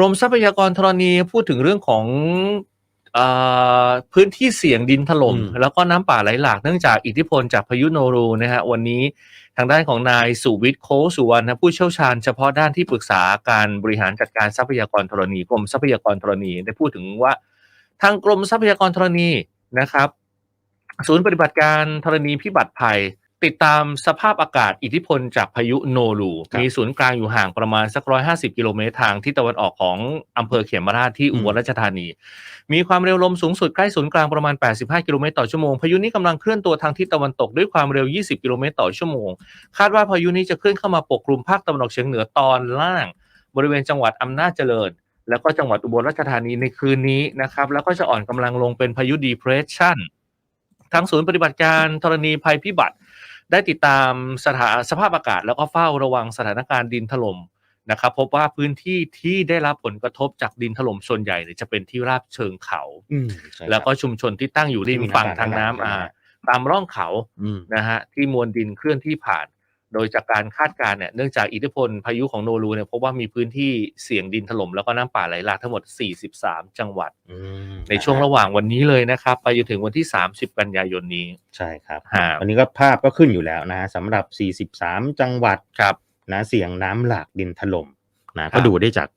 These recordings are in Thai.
รมทรัพยากรธรณีพูดถึงเรื่องของเออพื้นที่เสี่ยงดินถล่มอืมแล้วก็น้ำป่าไหลหลากเนื่องจากอิทธิพลจากพายุโนรูนะฮะวันนี้ทางด้านของนายสุวิทย์โคสุวรรณนะผู้เชี่ยวชาญเฉพาะด้านที่ปรึกษาการบริหารจัดการทรัพยากรธรณีกรมทรัพยากรธรณีได้พูดถึงว่า ทางกรมทรัพยากรธรณีนะครับ ศูนย์ปฏิบัติการธรณีพิบัติภัย ติดตามสภาพอากาศอิทธิพลจากพายุโนรูครับมีศูนย์กลางอยู่ห่างประมาณสักร้อยห้าสิบกิโลเมตรทางที่ตะวันออกของอำเภอเขมราชที่อุบลราชธานี มีความเร็วลมสูงสุดใกล้ศูนย์กลางประมาณ 85 กิโลเมตรต่อชั่วโมงพายุนี้กำลังเคลื่อนตัวทางทิศตะวันตกด้วยความเร็ว 20 กิโลเมตรต่อชั่วโมง คาดว่าพายุนี้จะเคลื่อนเข้ามาปกคลุมภาคตะวันออกเฉียงเหนือตอนล่าง บริเวณจังหวัดอำนาจเจริญ แล้วก็จังหวัดอุบลราชธานีในคืนนี้นะครับแล้วก็จะอ่อนกำลังลงเป็นพายุดีเพรสชันทางศูนย์ปฏิบัติการธรณีภัยพิบัติ ได้ติดตามสถานสภาพอากาศ แล้วก็เฝ้าระวังสถานการณ์ดินถล่มนะครับพบว่าพื้นที่ที่ได้รับผลกระทบจากดินถล่มส่วนใหญ่เนี่ยจะเป็นที่ราบเชิงเขา อืมใช่ครับ แล้วก็ชุมชนที่ตั้งอยู่ริมฝั่งทางน้ำอ่าตามร่องเขาอืม นะฮะที่มวลดินเคลื่อนที่ผ่าน โดยจากการคาดการณ์เนี่ยเนื่องจากอิทธิพลพายุของโนรูเนี่ยพบว่ามีพื้นที่เสี่ยงดินถล่มแล้วก็น้ำป่าไหลหลากทั้งหมด 43 จังหวัดอืมในช่วงระหว่างวันนี้เลยนะครับ ไปจนถึงวันที่ 30 กันยายนนี้ ใช่ครับฮะวันนี้ก็ภาพก็ขึ้นอยู่แล้วนะฮะสำหรับ 43 จังหวัดครับนะเสี่ยงน้ำหลากดินถล่มนะครัก็บดูได้จาก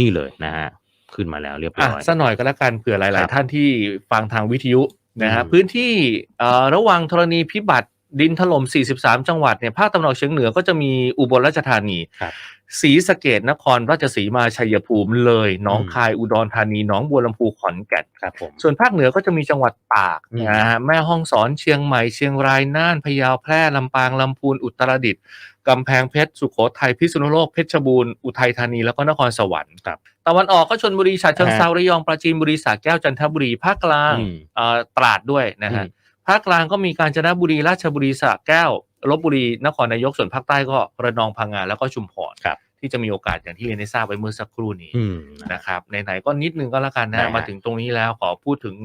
นี่เลยนะฮะขึ้นมาแล้วเรียบอะร้อยสักหน่อยก็แล้วกันเผื่อหคลารัยบๆท่านที่ฟังทางวิทยุนะฮะอืมพื้นที่เอ่อระหว่างธรณีพิบัติ ดินถล่ม 43 จังหวัดเนี่ยภาคตะวันออกเฉียงเหนือก็จะมีอุบลราชธานีครับศรีสะเกดนครราชสีมาชัยภูมิเลยหนองอืมคายอุดรธานีหนองบัวลำพูขอนแก่นครับผมส่วนภาคเหนือก็จะมีจังหวัดตากอืมนะฮะแม่ฮ่องสอนเชียงใหม่เชียงรายน่านพะเยาแพร่ลำปางลำพูนอุตรดิตถ์กำแพงเพชรสุโขทัยพิษณุโลกเพชรบูรณ์อุทัยธานีแล้วก็นครสวรรค์ครับตะวันออกก็ชนบุรีฉะเชิงเซาฮะระยองปราจีนบุรีสระแก้วจันทบุรีภาคกลางอืมเอ่อตราดด้วยนะฮะอืม ภาคกลางก็มีกาญจนบุรีราชบุรีสระแก้วลบบุรีนครนายกส่วนภาคใต้ก็ระนองพังงาแล้วก็ชุมพรครับ ที่จะมีโอกาสอย่างที่เรียนได้ทราบไปเมื่อสักครู่นี้อืมนะนะครับไหนๆก็นิดนึงก็แล้วกันได้นะฮะมาถึงตรงนี้แล้วขอพูดถึง